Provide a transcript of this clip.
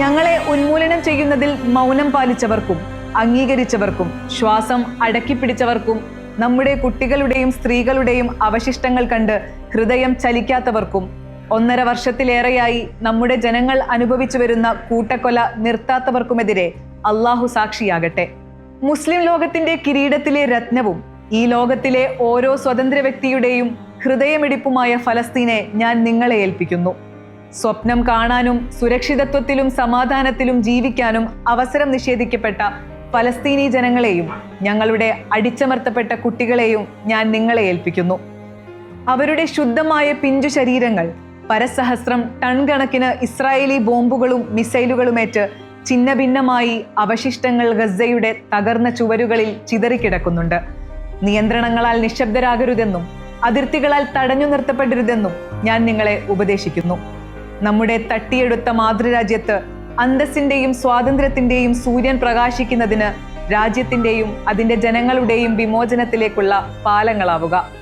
ഞങ്ങളെ ഉന്മൂലനം ചെയ്യുന്നതിൽ മൗനം പാലിച്ചവർക്കും അംഗീകരിച്ചവർക്കും ശ്വാസം അടക്കിപ്പിടിച്ചവർക്കും നമ്മുടെ കുട്ടികളുടെയും സ്ത്രീകളുടെയും അവശിഷ്ടങ്ങൾ കണ്ട് ഹൃദയം ചലിക്കാത്തവർക്കും ഒന്നര വർഷത്തിലേറെയായി നമ്മുടെ ജനങ്ങൾ അനുഭവിച്ചു വരുന്ന കൂട്ടക്കൊല നിർത്താത്തവർക്കുമെതിരെ അള്ളാഹു സാക്ഷിയാകട്ടെ. മുസ്ലിം ലോകത്തിന്റെ കിരീടത്തിലെ രത്നവും ഈ ലോകത്തിലെ ഓരോ സ്വതന്ത്ര വ്യക്തിയുടെയും ഹൃദയമിടിപ്പുമായ ഫലസ്തീനെ ഞാൻ നിങ്ങളെ ഏൽപ്പിക്കുന്നു. സ്വപ്നം കാണാനും സുരക്ഷിതത്വത്തിലും സമാധാനത്തിലും ജീവിക്കാനും അവസരം നിഷേധിക്കപ്പെട്ട ഫലസ്തീനി ജനങ്ങളെയും ഞങ്ങളുടെ അടിച്ചമർത്തപ്പെട്ട കുട്ടികളെയും ഞാൻ നിങ്ങളെ ഏൽപ്പിക്കുന്നു. അവരുടെ ശുദ്ധമായ പിഞ്ചു ശരീരങ്ങൾ പരസഹസ്രം ടൺ കണക്കിന് ഇസ്രായേലി ബോംബുകളും മിസൈലുകളുമേറ്റ് ഛിന്നഭിന്നമായി അവശിഷ്ടങ്ങൾ ഗസയുടെ തകർന്ന ചുവരുകളിൽ ചിതറിക്കിടക്കുന്നുണ്ട്. നിയന്ത്രണങ്ങളാൽ നിശബ്ദരാകരുതെന്നും അതിർത്തികളാൽ തടഞ്ഞു നിർത്തപ്പെടരുതെന്നും ഞാൻ നിങ്ങളെ ഉപദേശിക്കുന്നു. നമ്മുടെ തട്ടിയെടുത്ത മാതൃരാജ്യത്ത് അന്തസ്സിന്റെയും സ്വാതന്ത്ര്യത്തിന്റെയും സൂര്യൻ പ്രകാശിക്കുന്നതിന് രാജ്യത്തിന്റെയും അതിന്റെ ജനങ്ങളുടെയും വിമോചനത്തിലേക്കുള്ള പാലങ്ങളാവുക.